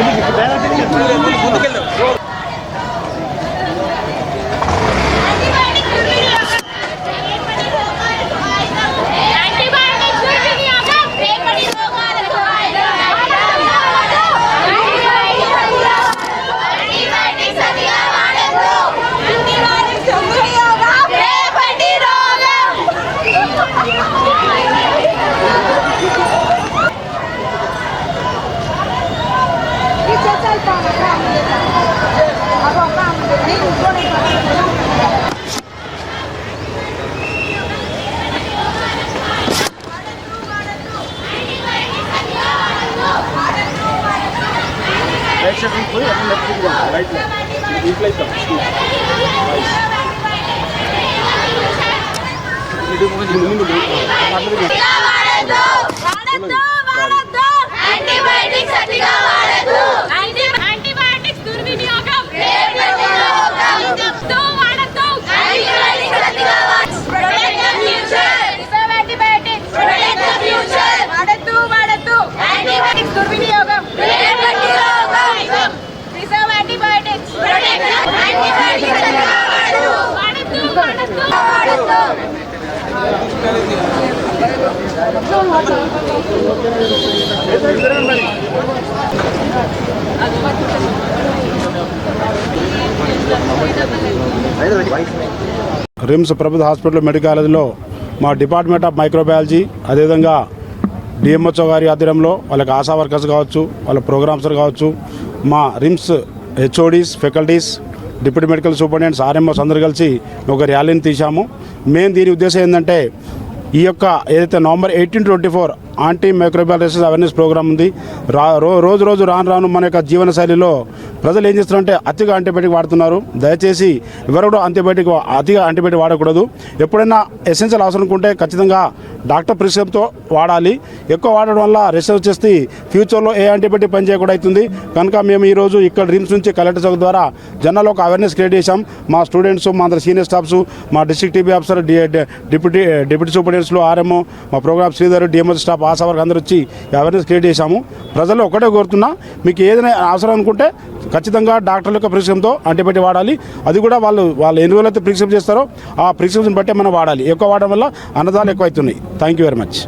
Antibiotics అతిగా వాడొద్దు RIMS ప్రభుత్వ హాస్పిటల్ మెడికల్ కాలేజీలో మా డిపార్ట్మెంట్ ఆఫ్ మైక్రోబయాలజీ అదేవిధంగా డిఎంహెచ్ఓ గారి ఆధ్వర్యంలో వాళ్ళకి ఆశా వర్కర్స్ కావచ్చు వాళ్ళ ప్రోగ్రామ్సర్ కావచ్చు మా RIMS HODs faculties deputy medical superintendents RMOs అందరూ కలిసి ఒక ర్యాలీని తీశాము. మేము దీని ఉద్దేశం ఏంటంటే ఈ యొక్క ఏదైతే November eighteen twenty four anti microbial resists awareness programme ఉంది రా రో రోజు రోజు రాను రాను మన యొక్క జీవనశైలిలో ప్రజలు ఏం చేస్తున్నారంటే అతిగా యాంటీబయాటిక్ వాడుతున్నారు. దయచేసి ఎవరు కూడా యాంటీబయాటిక్ అతిగా యాంటీబయాటిక్ వాడకూడదు. ఎప్పుడైనా ఎసెన్షియల్ అవసరం ఉంటే ఖచ్చితంగా డాక్టర్ ప్రిస్క్రిప్తో వాడాలి. ఎక్కువ వాడడం వల్ల రిసర్చ్ చేస్తే ఫ్యూచర్లో ఏ యాంటీబయాటిక్ పని అవుతుంది. కనుక మేము ఈరోజు ఇక్కడ రిమ్స్ నుంచి కలెక్టర్ చౌక్ ద్వారా జనాల్లో ఒక అవేర్నెస్ క్రియేట్ చేశాం. మా స్టూడెంట్స్ మా అందరు సీనియర్ స్టాఫ్స్ మా district TB officer deputy deputy deputy అవేర్నెస్లో RMO మా programme Sridhar DMS staff ASHA work అందరూ వచ్చి అవేర్నెస్ క్రియేట్ చేశాము. ప్రజలు ఒకటే కోరుతున్నా మీకు ఏదైనా అవసరం అనుకుంటే ఖచ్చితంగా డాక్టర్ల యొక్క ప్రిస్క్రిప్షన్తో అంటిపెట్టి వాడాలి. అది కూడా వాళ్ళు వాళ్ళు ఎన్ని రోజులైతే ప్రిస్క్రిప్షన్ చేస్తారో ఆ ప్రిస్క్రిప్షన్ బట్టే మనం వాడాలి. ఎక్కువ వాడడం వల్ల అన్నదాలు ఎక్కువ అవుతున్నాయి థ్యాంక్ యూ వెరీ మచ్